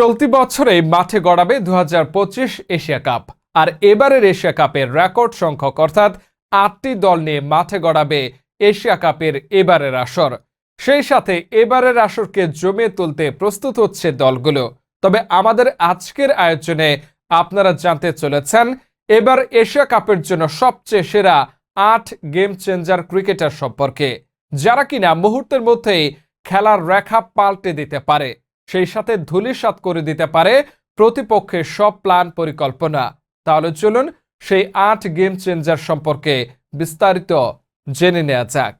চলতি বছরে মাঠে গড়াবে দু হাজার পঁচিশ এশিয়া কাপ। আর এবারের এশিয়া কাপের রেকর্ড সংখ্যক অর্থাৎ আটটি দল নিয়ে মাঠে গড়াবে এশিয়া কাপের এবারের আসর। সেই সাথে এবারের আসরকে জমিয়ে তুলতে প্রস্তুত হচ্ছে দলগুলো। তবে আমাদের আজকের আয়োজনে আপনারা জানতে চলেছেন, এবার এশিয়া কাপের জন্য সবচেয়ে সেরা আট গেম চেঞ্জার ক্রিকেটার সম্পর্কে। যারা কিনা মুহূর্তের মধ্যেই খেলার রেখা পাল্টে দিতে পারে। সেই সাথে ধূলিসাৎ করে দিতে পারে প্রতিপক্ষের সব প্ল্যান পরিকল্পনা। তাহলে চলুন সেই আট গেম চেঞ্জার সম্পর্কে বিস্তারিত জেনে নেওয়া যাক।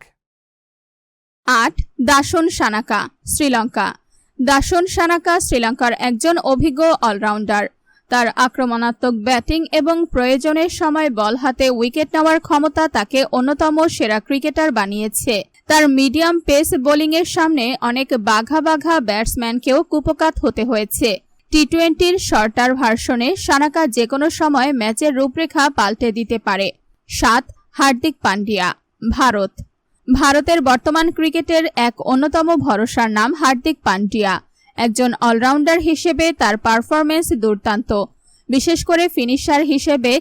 আট, দাসন সানাকা, শ্রীলঙ্কা। দাসন সানাকা শ্রীলঙ্কার একজন অভিজ্ঞ অলরাউন্ডার। তার আক্রমণাত্মক ব্যাটিং এবং প্রয়োজনের সময় বল হাতে উইকেট নেওয়ার ক্ষমতা তাকে অন্যতম সেরা ক্রিকেটার বানিয়েছে। তার মিডিয়াম পেস বোলিংয়ের সামনে অনেক বাঘা বাঘা ব্যাটসম্যানকেও কুপকাত হতে হয়েছে। টি টোয়েন্টির শর্টার ভার্সনে সানাকা যে কোনো সময় ম্যাচের রূপরেখা পাল্টে দিতে পারে। সাত, হার্দিক পান্ডিয়া, ভারত। ভারতের বর্তমান ক্রিকেটের এক অন্যতম ভরসার নাম হার্দিক পান্ডিয়া। একজন অলরাউন্ডার হিসেবে তার পারফরমেন্স দুর্দান্ত। বিশেষ করে ফিনিশার হিসেবে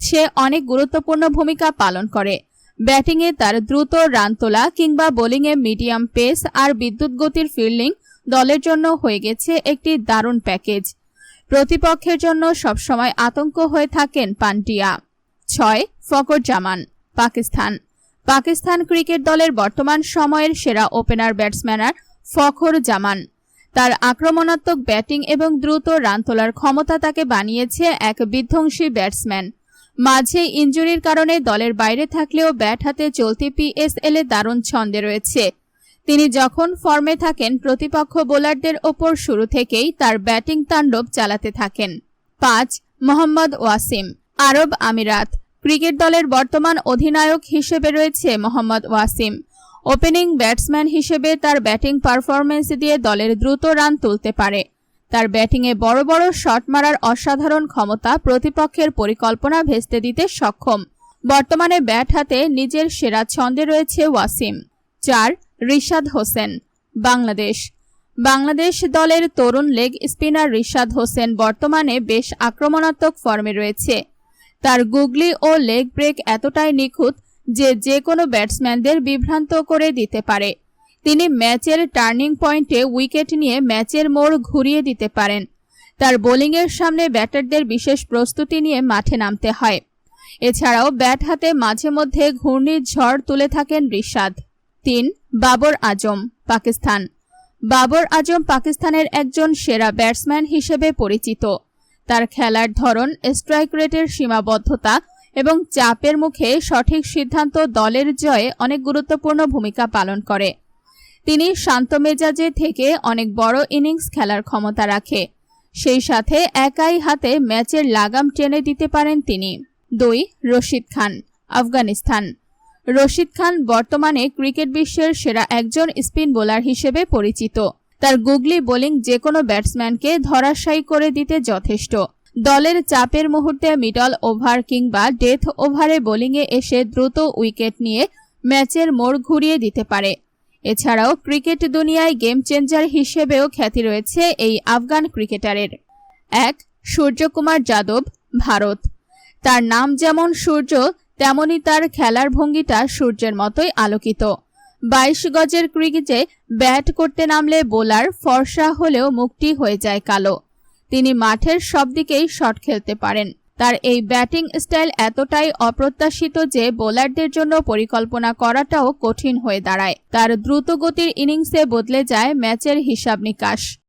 সে অনেক গুরুত্বপূর্ণ ভূমিকা পালন করে। ব্যাটিংয়ে তার দ্রুত রান তোলা কিংবা বোলিংয়ে মিডিয়াম পেস আর বিদ্যুৎ গতির ফিল্ডিং দলের জন্য হয়ে গেছে একটি দারুণ প্যাকেজ। প্রতিপক্ষের জন্য সবসময় আতঙ্ক হয়ে থাকেন পান্ডিয়া। ছয় ফকর জামান, পাকিস্তান। পাকিস্তান ক্রিকেট দলের বর্তমান সময়ের সেরা ওপেনার ব্যাটসম্যানার ফখর জামান। তার আক্রমণাত্মক ব্যাটিং এবং দ্রুত রান তোলার ক্ষমতা তাকে বানিয়েছে এক বিধ্বংসী ব্যাটসম্যান। মাঝে ইঞ্জুরির কারণে দলের বাইরে থাকলেও ব্যাট হাতে চলতি পিএসএল এ দারুণ ছন্দে রয়েছে। তিনি যখন ফর্মে থাকেন, প্রতিপক্ষ বোলারদের ওপর শুরু থেকেই তার ব্যাটিং তাণ্ডব চালাতে থাকেন। পাঁচ, মোহাম্মদ ওয়াসিম, আরব আমিরাত। ক্রিকেট দলের বর্তমান অধিনায়ক হিসেবে রয়েছে মোহাম্মদ ওয়াসিম। ওপেনিং ব্যাটসম্যান হিসেবে তার ব্যাটিং পারফরমেন্স দিয়ে দলের দ্রুত রান তুলতে পারে। তার ব্যাটিংয়ে বড় বড় শট মারার অসাধারণ ক্ষমতা প্রতিপক্ষের পরিকল্পনা ভেস্তে দিতে সক্ষম। বর্তমানে ব্যাট হাতে নিজের সেরা ছন্দে রয়েছে ওয়াসিম। চার, রিশাদ হোসেন, বাংলাদেশ। বাংলাদেশ দলের তরুণ লেগ স্পিনার রিশাদ হোসেন বর্তমানে বেশ আক্রমণাত্মক ফর্মে রয়েছে। তার গুগলি ও লেগ ব্রেক এতটাই নিখুঁত যে যে কোনো ব্যাটসম্যানদের বিভ্রান্ত করে দিতে পারে। তিনি ম্যাচের টার্নিং পয়েন্টে উইকেট নিয়ে ম্যাচের মোড় ঘুরিয়ে দিতে পারেন। তার বোলিংয়ের সামনে ব্যাটারদের বিশেষ প্রস্তুতি নিয়ে মাঠে নামতে হয়। এছাড়াও ব্যাট হাতে মাঝে মধ্যে ঘূর্ণির ঝড় তুলে থাকেন রিশাদ। তিন, বাবর আজম, পাকিস্তান। বাবর আজম পাকিস্তানের একজন সেরা ব্যাটসম্যান হিসেবে পরিচিত। তার খেলার ধরন, স্ট্রাইক রেটের সীমাবদ্ধতা এবং চাপের মুখে সঠিক সিদ্ধান্ত দলের জয়ে অনেক গুরুত্বপূর্ণ ভূমিকা পালন করে। তিনি শান্ত মেজাজে থেকে অনেক বড় ইনিংস খেলার ক্ষমতা রাখে। সেই সাথে একাই হাতে ম্যাচের লাগাম টেনে দিতে পারেন তিনি। দুই, রশিদ খান, আফগানিস্তান। রশিদ খান বর্তমানে ক্রিকেট বিশ্বের সেরা একজন স্পিন বোলার হিসেবে পরিচিত। তার গুগলি বোলিং যে কোনো ব্যাটসম্যানকে ধরাশায়ী করে দিতে যথেষ্ট। দলের চাপের মুহূর্তে মিডল ওভার কিংবা ডেথ ওভারে বোলিংয়ে এসে দ্রুত উইকেট নিয়ে ম্যাচের মোড় ঘুরিয়ে দিতে পারে। এছাড়াও ক্রিকেট দুনিয়ায় গেম চেঞ্জার হিসেবেও খ্যাতি রয়েছে এই আফগান ক্রিকেটারের। এক, সূর্যকুমার যাদব, ভারত। তার নাম যেমন সূর্য, তেমনি তার খেলার ভঙ্গিটা সূর্যের মতোই আলোকিত। বাইশ গজের ক্রিকেটে ব্যাট করতে নামলে বোলার ফর্সা হলেও মুক্তি হয়ে যায় কালো। তিনি মাঠের সব দিকেই শট খেলতে পারেন। তার এই ব্যাটিং স্টাইল এতটাই অপ্রত্যাশিত যে বোলারদের জন্য পরিকল্পনা করাটাও কঠিন হয়ে দাঁড়ায়। তার দ্রুতগতির ইনিংসে বদলে যায় ম্যাচের হিসাব নিকাশ